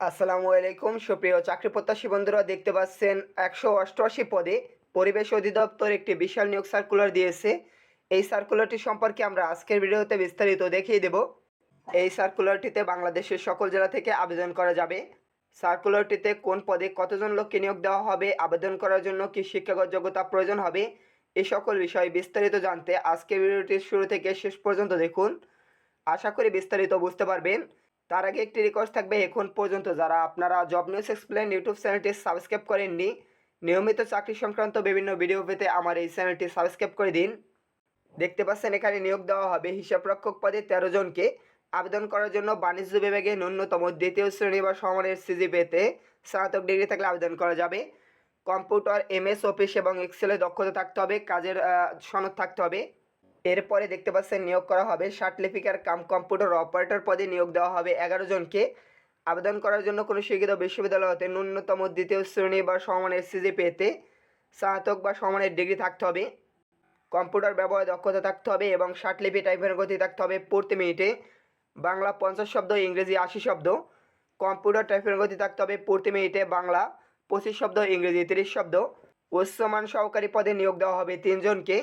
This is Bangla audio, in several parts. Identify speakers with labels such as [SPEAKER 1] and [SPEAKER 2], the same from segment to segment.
[SPEAKER 1] আসসালামু আলাইকুম। সুপ্রিয় চাকরি প্রত্যাশী বন্ধুরা, দেখতে পাচ্ছেন একশো অষ্টআশি পদে পরিবেশ অধিদপ্তর একটি বিশাল নিয়োগ সার্কুলার দিয়েছে। এই সার্কুলারটি সম্পর্কে আমরা আজকের ভিডিওতে বিস্তারিত দেখিয়ে দেব। এই সার্কুলারটিতে বাংলাদেশের সকল জেলা থেকে আবেদন করা যাবে। সার্কুলারটিতে কোন পদে কতজন লোককে নিয়োগ দেওয়া হবে, আবেদন করার জন্য কি শিক্ষাগত যোগ্যতা প্রয়োজন হবে এই সকল বিষয়ে বিস্তারিত জানতে আজকের ভিডিওটির শুরু থেকে শেষ পর্যন্ত দেখুন। আশা করি বিস্তারিত বুঝতে পারবেন। তার আগে একটি রিকোয়েস্ট থাকবে, এখন পর্যন্ত যারা আপনারা জব নিউজ এক্সপ্লেন ইউটিউব চ্যানেলটি সাবস্ক্রাইব করেননি, নিয়মিত চাকরি সংক্রান্ত বিভিন্ন ভিডিও পেতে আমার এই চ্যানেলটি সাবস্ক্রাইব করে দিন। দেখতে পাচ্ছেন, এখানে নিয়োগ দেওয়া হবে হিসাবরক্ষক পদে তেরো জনকে। আবেদন করার জন্য বাণিজ্য বিভাগে ন্যূনতম দ্বিতীয় শ্রেণি বা সমানের সিজি পেতে স্নাতক ডিগ্রি থাকলে আবেদন করা যাবে। কম্পিউটার এমএস অফিস এবং এক্সেলে দক্ষতা থাকতে হবে, কাজের সনদ থাকতে হবে। এরপরে দেখতে পাচ্ছেন নিয়োগ করা হবে সার্টিফিকার কাম কম্পিউটার অপারেটর পদে নিয়োগ দেওয়া হবে এগারো জনকে। আবেদন করার জন্য কোনো শিক্ষিত বিশ্ববিদ্যালয় হতে ন্যূনতম দ্বিতীয় শ্রেণি বা সমানের সিজি পেতে স্নাতক বা সমানের ডিগ্রি থাকতে হবে। কম্পিউটার ব্যবহারে দক্ষতা থাকতে হবে এবং লিপি টাইপের গতি থাকতে হবে প্রতি মিনিটে। বাংলা পঞ্চাশ শব্দ, ইংরেজি আশি শব্দ। কম্পিউটার টাইপের গতি থাকতে হবে প্রতি মিনিটে বাংলা পঁচিশ শব্দ, ইংরেজি তিরিশ শব্দ। উচ্চমান সহকারী পদে নিয়োগ দেওয়া হবে তিনজনকে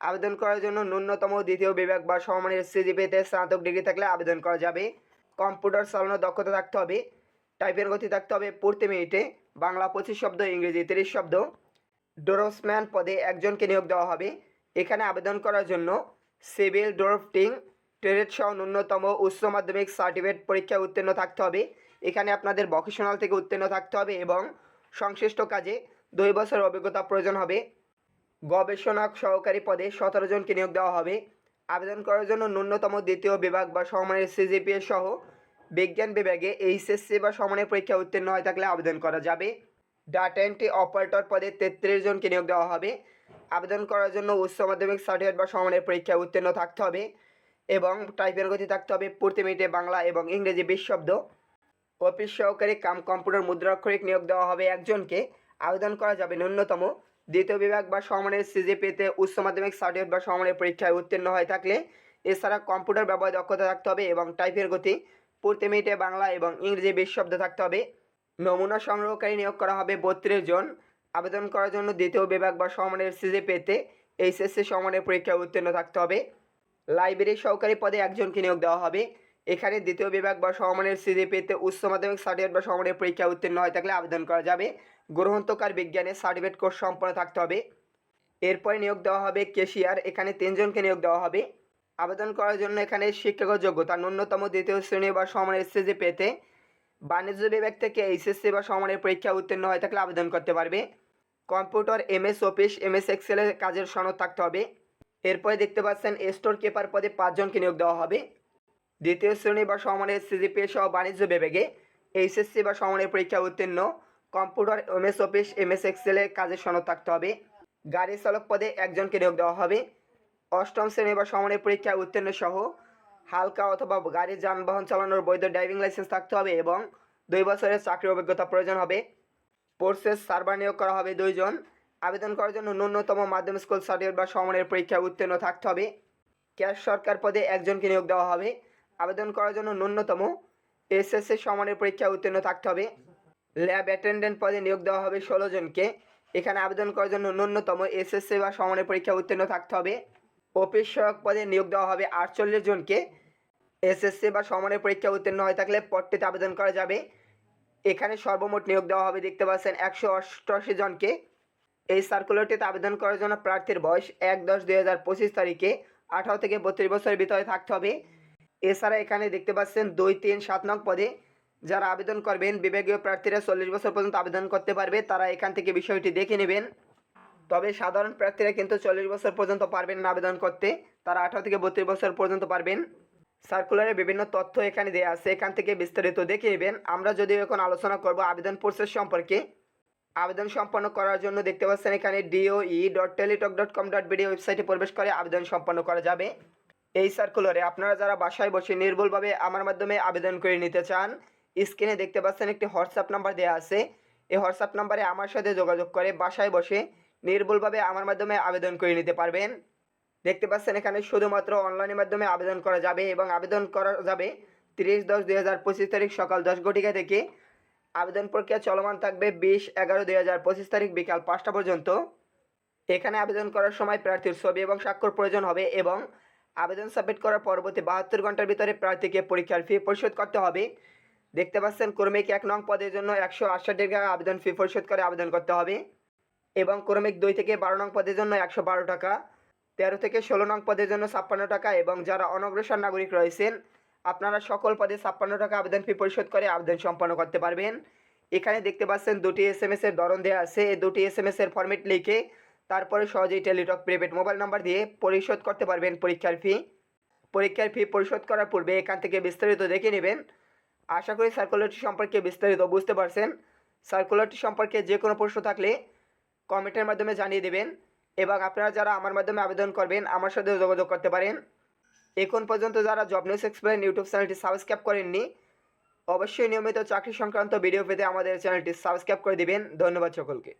[SPEAKER 1] আবেদন করার জন্য ন্যূনতম দ্বিতীয় বিভাগ বা সমমানের সিজি পেতে স্নাতক ডিগ্রি থাকলে আবেদন করা যাবে। কম্পিউটার চালানোর দক্ষতা থাকতে হবে, টাইপের গতি থাকতে হবে প্রতি মিনিটে, বাংলা পঁচিশ শব্দ, ইংরেজি তিরিশ শব্দ। ডোরসম্যান পদে একজনকে নিয়োগ দেওয়া হবে। এখানে আবেদন করার জন্য সিভিল ড্রাফটিং, ট্রেড সহ ন্যূনতম উচ্চ মাধ্যমিক সার্টিফিকেট পরীক্ষায় উত্তীর্ণ থাকতে হবে। এখানে আপনাদের ভকেশনাল থেকে উত্তীর্ণ থাকতে হবে এবং সংশ্লিষ্ট কাজে দুই বছর অভিজ্ঞতা প্রয়োজন হবে। গবেষণা সহকারী পদে সতেরো জনকে নিয়োগ দেওয়া হবে। আবেদন করার জন্য ন্যূনতম দ্বিতীয় বিভাগ বা সমানের সিজিপিএ সহ বিজ্ঞান বিভাগে এইচএসসি বা সমানের পরীক্ষা উত্তীর্ণ হয়ে থাকলে আবেদন করা যাবে। ডাটা এন্ট্রি অপারেটর পদে তেত্রিশ জনকে নিয়োগ দেওয়া হবে। আবেদন করার জন্য উচ্চ মাধ্যমিক সার্টিফিকেট বা সমানের পরীক্ষায় উত্তীর্ণ থাকতে হবে এবং টাইপের গতি থাকতে হবে প্রতি মিনিটে বাংলা এবং ইংরেজি বিশ শব্দ। অফিস সহকারী কাম কম্পিউটার মুদ্রাক্ষরিক নিয়োগ দেওয়া হবে একজনকে। আবেদন করা যাবে ন্যূনতম দ্বিতীয় বিভাগ বা সমানের সিজিপিতে উচ্চ মাধ্যমিক সার্টিফিকেট বা সমানের পরীক্ষায় উত্তীর্ণ হয়ে থাকলে এছাড়া কম্পিউটার ব্যবহার দক্ষতা থাকতে হবে এবং টাইপের গতি, প্রতি মিনিটে বাংলা এবং ইংরেজি বিশ শব্দ থাকতে হবে। নমুনা সংগ্রহকারী নিয়োগ করা হবে বত্রিশ জন। আবেদন করার জন্য দ্বিতীয় বিভাগ বা সমানের সিজিপিতে এইচএসসি সমানের পরীক্ষায় উত্তীর্ণ থাকতে হবে। লাইব্রেরি সহকারী পদে একজনকে নিয়োগ দেওয়া হবে। এখানে দ্বিতীয় বিভাগ বা সমমানের সিজিপিতে উচ্চ মাধ্যমিক সার্টিফিকেট বা সমানের পরীক্ষা উত্তীর্ণ হয়ে থাকলে আবেদন করা যাবে। গ্রহণতকার বিজ্ঞানে সার্টিফিকেট কোর্স সম্পন্ন থাকতে হবে। এরপরে নিয়োগ দেওয়া হবে কেশিয়ার, এখানে তিনজনকে নিয়োগ দেওয়া হবে। আবেদন করার জন্য এখানে শিক্ষাগত যোগ্যতা, ন্যূনতম দ্বিতীয় শ্রেণি বা সমানের সিজি পেতে বাণিজ্য বিভাগ থেকে এইচএসসি বা সমানের পরীক্ষা উত্তীর্ণ হয়ে থাকলে আবেদন করতে পারবে। কম্পিউটার এমএস অফিস এমএস এক্সেলের কাজের সনদ থাকতে হবে। এরপরে দেখতে পাচ্ছেন স্টোর কিপার পদে পাঁচজনকে নিয়োগ দেওয়া হবে। দ্বিতীয় শ্রেণি বা সমানের সিজিপিএ সহ বাণিজ্য বিভাগে এইচএসসি বা সমানের পরীক্ষা উত্তীর্ণ কম্পিউটার, এমএস অফিস, এমএস এক্সেলে কাজের সনদ থাকতে হবে। গাড়ি চালক পদে একজনকে নিয়োগ দেওয়া হবে। অষ্টম শ্রেণি বা সমানের পরীক্ষায় উত্তীর্ণ সহ হালকা অথবা গাড়ি, যানবাহন চালানোর বৈধ ড্রাইভিং লাইসেন্স থাকতে হবে এবং দুই বছরের চাকরি অভিজ্ঞতা প্রয়োজন হবে। স্পোর্টসের সার্ভার নিয়োগ করা হবে দুইজন। আবেদন করার জন্য ন্যূনতম মাধ্যমিক স্কুল সার্টিফিকেট বা সমানের পরীক্ষায় উত্তীর্ণ থাকতে হবে। ক্যাশ সরকার পদে একজনকে নিয়োগ দেওয়া হবে। আবেদন করার জন্য ন্যূনতম এসএসসি সমানের পরীক্ষায় উত্তীর্ণ থাকতে হবে। ল্যাব অ্যাটেন্ডেন্ট পদে নিয়োগ দেওয়া হবে ষোলো জনকে। এখানে আবেদন করার জন্য ন্যূনতম এসএসসি বা সমানের পরীক্ষা উত্তীর্ণ থাকতে হবে। অফিস সহায়ক পদে নিয়োগ দেওয়া হবে আটচল্লিশ জনকে। এসএসসি বা সমানের পরীক্ষা উত্তীর্ণ হয়ে থাকলে পদটিতে আবেদন করা যাবে। এখানে সর্বমোট নিয়োগ দেওয়া হবে দেখতে পাচ্ছেন একশো অষ্টআশি জনকে। এই সার্কুলারটিতে আবেদন করার জন্য প্রার্থীর বয়স এক দশ দুই হাজার পঁচিশ তারিখে আঠারো থেকে বত্রিশ বছরের ভিতরে থাকতে হবে। এছাড়া এখানে দেখতে পাচ্ছেন দুই তিন সাত নং পদে যারা আবেদন করবেন, বিভাগীয় প্রার্থীরা চল্লিশ বছর পর্যন্ত আবেদন করতে পারবে, তারা এখান থেকে বিষয়টি দেখে নেবেন। তবে সাধারণ প্রার্থীরা কিন্তু চল্লিশ বছর পর্যন্ত পারবেন না আবেদন করতে, তারা আঠারো থেকে বত্রিশ বছর পর্যন্ত পারবেন। সার্কুলারে বিভিন্ন তথ্য এখানে দেওয়া আছে, এখান থেকে বিস্তারিত দেখে নেবেন। আমরা যদিও এখন আলোচনা করব আবেদন প্রসেস সম্পর্কে। আবেদন সম্পন্ন করার জন্য দেখতে পাচ্ছেন এখানে DOE dot Teletalk dot com dot BD ওয়েবসাইটে প্রবেশ করে আবেদন সম্পন্ন করা যাবে। এই সার্কুলারে আপনারা যারা বাসায় বসে নির্ভুলভাবে আমার মাধ্যমে আবেদন করে নিতে চান স্ক্রিনে দেখতে পাচ্ছেন একটি হোয়াটসঅ্যাপ নাম্বার দেওয়া আছে। এই হোয়াটসঅ্যাপ নাম্বারে আমার সাথে যোগাযোগ করে বাসায় বসে নির্ভুলভাবে আমার মাধ্যমে আবেদন করে নিতে পারবেন। দেখতে পাচ্ছেন এখানে শুধুমাত্র অনলাইনের মাধ্যমে আবেদন করা যাবে এবং আবেদন করা যাবে তিরিশ দশ দুই হাজার পঁচিশ তারিখ সকাল দশ ঘটিকা থেকে। আবেদন প্রক্রিয়া চলমান থাকবে বিশ এগারো দুই হাজার পঁচিশ তারিখ বিকাল পাঁচটা পর্যন্ত। এখানে আবেদন করার সময় প্রার্থীর ছবি এবং স্বাক্ষর প্রয়োজন হবে এবং আবেদন সাবমিট করার পরবর্তী বাহাত্তর ঘণ্টার ভিতরে প্রার্থীকে পরীক্ষার ফি পরিশোধ করতে হবে। দেখতে পাচ্ছেন ক্রমিক এক নং পদের জন্য একশো আটষট্টি টাকা আবেদন ফি পরিশোধ করে আবেদন করতে হবে এবং ক্রমিক দুই থেকে বারো নং পদের জন্য একশো বারো টাকা, তেরো থেকে ষোলো নং পদের জন্য ছাপ্পান্ন টাকা এবং যারা অনগ্রসর নাগরিক রয়েছেন, আপনারা সকল পদে ছাপ্পান্ন টাকা আবেদন ফি পরিশোধ করে আবেদন সম্পন্ন করতে পারবেন। এখানে দেখতে পাচ্ছেন দুটি এস এম এস এর ধরন দেওয়া আছে। এই দুটি এস এম এস এর ফরম্যাট লিখে তারপরে সহজেই টেলিটক প্রিপেড মোবাইল নাম্বার দিয়ে পরিশোধ করতে পারবেন পরীক্ষার ফি পরীক্ষার ফি পরিশোধ করার পূর্বে এখান থেকে বিস্তারিত দেখে নেবেন। আশা করি সার্কুলারটি সম্পর্কে বিস্তারিত বুঝতে পারছেন। সার্কুলারটি সম্পর্কে যে কোনো প্রশ্ন থাকলে কমেন্টের মাধ্যমে জানিয়ে দেবেন এবং আপনারা যারা আমার মাধ্যমে আবেদন করবেন, আমার সাথে যোগাযোগ করতে পারেন। এখন পর্যন্ত যারা জব নিউজ এক্সপ্লেন ইউটিউব চ্যানেলটি সাবস্ক্রাইব করেননি, অবশ্যই নিয়মিত চাকরি সংক্রান্ত ভিডিও পেতে আমাদের চ্যানেলটি সাবস্ক্রাইব করে দিবেন। ধন্যবাদ সকলকে।